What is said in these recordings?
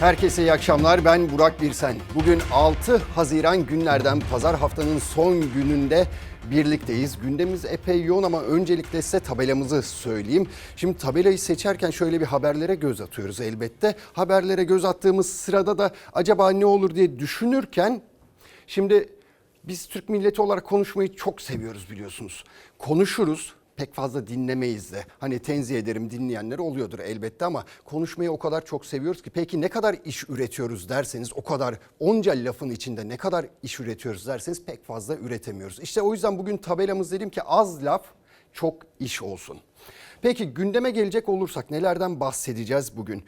Herkese iyi akşamlar. Ben Burak Birsen. Bugün 6 Haziran günlerden pazar haftanın son gününde birlikteyiz. Gündemimiz epey yoğun ama öncelikle size tabelamızı söyleyeyim. Şimdi tabelayı seçerken şöyle bir haberlere göz atıyoruz elbette. Haberlere göz attığımız sırada da acaba ne olur diye düşünürken şimdi biz Türk milleti olarak konuşmayı çok seviyoruz biliyorsunuz. Konuşuruz, pek fazla dinlemeyiz de. Hani tenzih ederim dinleyenler oluyordur elbette ama konuşmayı o kadar çok seviyoruz ki. Peki ne kadar iş üretiyoruz derseniz o kadar onca lafın içinde ne kadar iş üretiyoruz derseniz pek fazla üretemiyoruz. İşte o yüzden bugün tabelamız dedim ki az laf çok iş olsun. Peki gündeme gelecek olursak nelerden bahsedeceğiz bugün?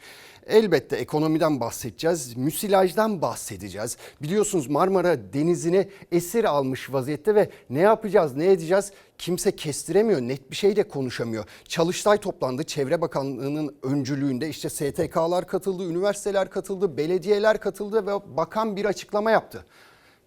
Elbette ekonomiden bahsedeceğiz, müsilajdan bahsedeceğiz. Biliyorsunuz Marmara Denizi'ni esir almış vaziyette ve ne yapacağız, ne edeceğiz kimse kestiremiyor, net bir şey de konuşamıyor. Çalıştay toplandı, Çevre Bakanlığı'nın öncülüğünde işte STK'lar katıldı, üniversiteler katıldı, belediyeler katıldı ve bakan bir açıklama yaptı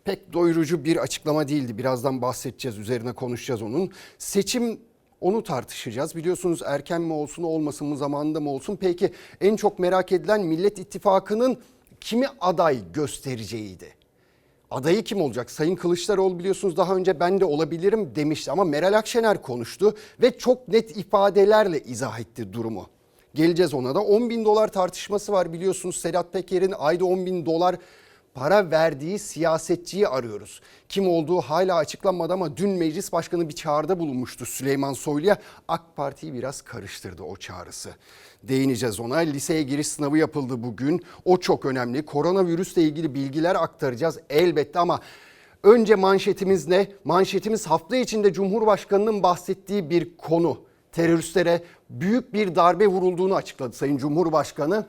pek doyurucu bir açıklama değildi. Birazdan bahsedeceğiz, üzerine konuşacağız onun. Seçim onu tartışacağız. Biliyorsunuz erken mi olsun olmasın mı zamanında mı olsun. Peki en çok merak edilen Millet İttifakı'nın kimi aday göstereceğiydi. Adayı kim olacak? Sayın Kılıçdaroğlu biliyorsunuz daha önce ben de olabilirim demişti ama Meral Akşener konuştu ve çok net ifadelerle izah etti durumu. Geleceğiz ona da 10 bin dolar tartışması var biliyorsunuz Sedat Peker'in ayda 10 bin dolar para verdiği siyasetçiyi arıyoruz. Kim olduğu hala açıklanmadı ama dün meclis başkanı bir çağrıda bulunmuştu Süleyman Soylu'ya. AK Parti'yi biraz karıştırdı o çağrısı. Değineceğiz ona. Liseye giriş sınavı yapıldı bugün. O çok önemli. Koronavirüsle ilgili bilgiler aktaracağız elbette ama önce manşetimiz ne? Manşetimiz hafta içinde Cumhurbaşkanı'nın bahsettiği bir konu. Teröristlere büyük bir darbe vurulduğunu açıkladı Sayın Cumhurbaşkanı.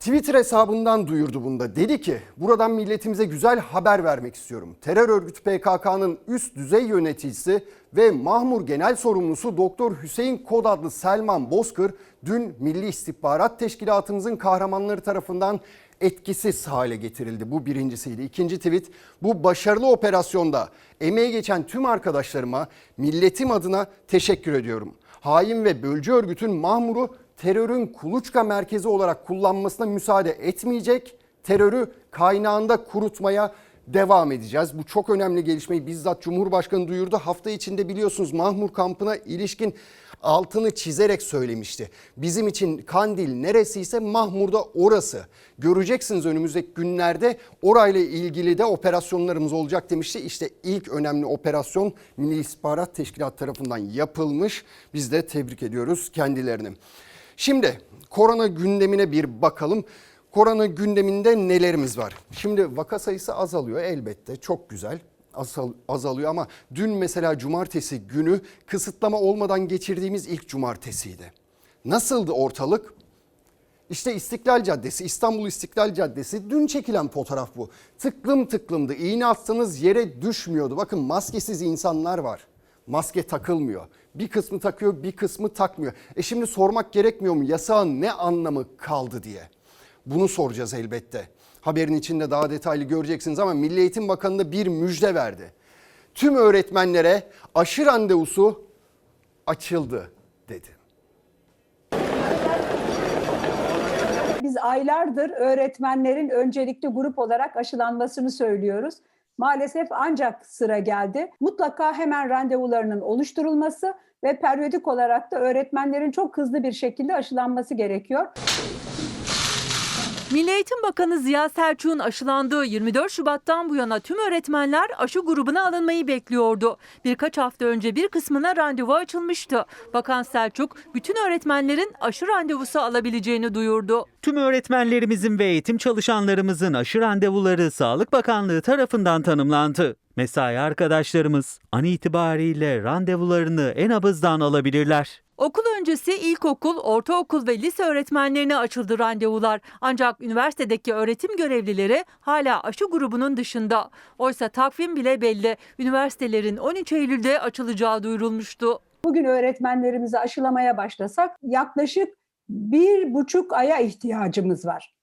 Twitter hesabından duyurdu bunda. Dedi ki buradan milletimize güzel haber vermek istiyorum. Terör örgütü PKK'nın üst düzey yöneticisi ve Mahmur Genel Sorumlusu Doktor Hüseyin Kod adlı Selman Bozkır dün Milli İstihbarat Teşkilatımızın kahramanları tarafından etkisiz hale getirildi. Bu birincisiydi. İkinci tweet bu başarılı operasyonda emeği geçen tüm arkadaşlarıma milletim adına teşekkür ediyorum. Hain ve bölücü örgütün Mahmur'u terörün kuluçka merkezi olarak kullanmasına müsaade etmeyecek. Terörü kaynağında kurutmaya devam edeceğiz. Bu çok önemli gelişmeyi bizzat Cumhurbaşkanı duyurdu. Hafta içinde biliyorsunuz Mahmur kampına ilişkin altını çizerek söylemişti. Bizim için Kandil neresiyse Mahmur'da orası. Göreceksiniz önümüzdeki günlerde orayla ilgili de operasyonlarımız olacak demişti. İşte ilk önemli operasyon Milli İstihbarat Teşkilatı tarafından yapılmış. Biz de tebrik ediyoruz kendilerini. Şimdi korona gündemine bir bakalım. Korona gündeminde nelerimiz var? Şimdi vaka sayısı azalıyor elbette çok güzel azal, azalıyor ama dün mesela cumartesi günü kısıtlama olmadan geçirdiğimiz ilk cumartesiydi. Nasıldı ortalık? İşte İstiklal Caddesi, İstanbul İstiklal Caddesi dün çekilen fotoğraf bu. Tıklım tıklımdı. İğne atsanız yere düşmüyordu. Bakın maskesiz insanlar var. Maske takılmıyor. Bir kısmı takıyor, bir kısmı takmıyor. E şimdi sormak gerekmiyor mu yasağın ne anlamı kaldı diye. Bunu soracağız elbette. Haberin içinde daha detaylı göreceksiniz ama Milli Eğitim Bakanı da bir müjde verdi. Tüm öğretmenlere aşı randevusu açıldı dedi. Biz aylardır öğretmenlerin öncelikli grup olarak aşılanmasını söylüyoruz. Maalesef ancak sıra geldi. Mutlaka hemen randevularının oluşturulması ve periyodik olarak da öğretmenlerin çok hızlı bir şekilde aşılanması gerekiyor. Milli Eğitim Bakanı Ziya Selçuk'un aşılandığı 24 Şubat'tan bu yana tüm öğretmenler aşı grubuna alınmayı bekliyordu. Birkaç hafta önce bir kısmına randevu açılmıştı. Bakan Selçuk bütün öğretmenlerin aşı randevusu alabileceğini duyurdu. Tüm öğretmenlerimizin ve eğitim çalışanlarımızın aşı randevuları Sağlık Bakanlığı tarafından tanımlandı. Mesai arkadaşlarımız an itibariyle randevularını en abızdan alabilirler. Okul öncesi ilkokul, ortaokul ve lise öğretmenlerine açıldı randevular. Ancak üniversitedeki öğretim görevlileri hala aşı grubunun dışında. Oysa takvim bile belli. Üniversitelerin 13 Eylül'de açılacağı duyurulmuştu. Bugün öğretmenlerimizi aşılamaya başlasak yaklaşık bir buçuk aya ihtiyacımız var.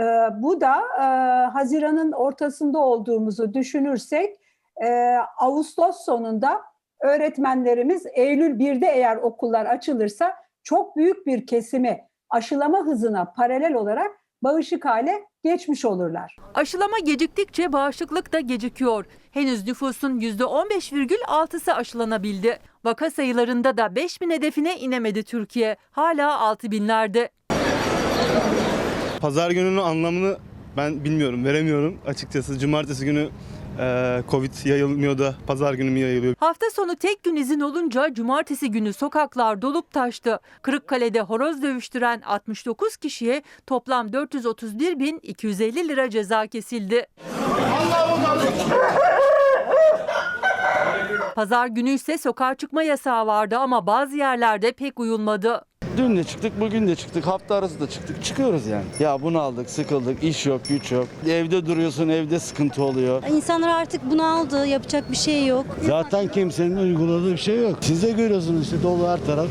Ee, bu da e, Haziran'ın ortasında olduğumuzu düşünürsek e, Ağustos sonunda öğretmenlerimiz Eylül 1'de eğer okullar açılırsa çok büyük bir kesimi aşılama hızına paralel olarak bağışık hale geçmiş olurlar. Aşılama geciktikçe bağışıklık da gecikiyor. Henüz nüfusun %15,6'sı aşılanabildi. Vaka sayılarında da 5000 hedefine inemedi Türkiye. Hala 6000'lerde. Pazar gününün anlamını ben bilmiyorum, veremiyorum açıkçası. Cumartesi günü e, Covid yayılmıyor da pazar günü mü yayılıyor? Hafta sonu tek gün izin olunca cumartesi günü sokaklar dolup taştı. Kırıkkale'de horoz dövüştüren 69 kişiye toplam 431.250 lira ceza kesildi. Pazar günü ise sokağa çıkma yasağı vardı ama bazı yerlerde pek uyulmadı. Dün de çıktık, bugün de çıktık, hafta arası da çıktık. Çıkıyoruz yani. Ya bunu aldık, sıkıldık, iş yok, güç yok. Evde duruyorsun, evde sıkıntı oluyor. İnsanlar artık bunaldı, yapacak bir şey yok. Zaten kimsenin uyguladığı bir şey yok. Siz de görüyorsunuz işte dolu her taraf.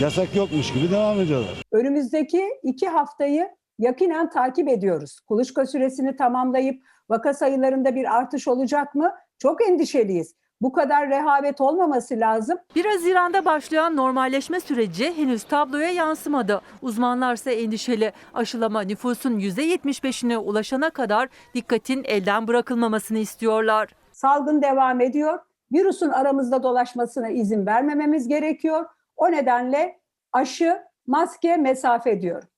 Yasak yokmuş gibi devam ediyorlar. Önümüzdeki iki haftayı yakinen takip ediyoruz. Kuluçka süresini tamamlayıp vaka sayılarında bir artış olacak mı? Çok endişeliyiz. Bu kadar rehavet olmaması lazım. 1 Haziran'da başlayan normalleşme süreci henüz tabloya yansımadı. Uzmanlarsa endişeli. Aşılama nüfusun %75'ine ulaşana kadar dikkatin elden bırakılmamasını istiyorlar. Salgın devam ediyor. Virüsün aramızda dolaşmasına izin vermememiz gerekiyor. O nedenle aşı, maske, mesafe diyorum.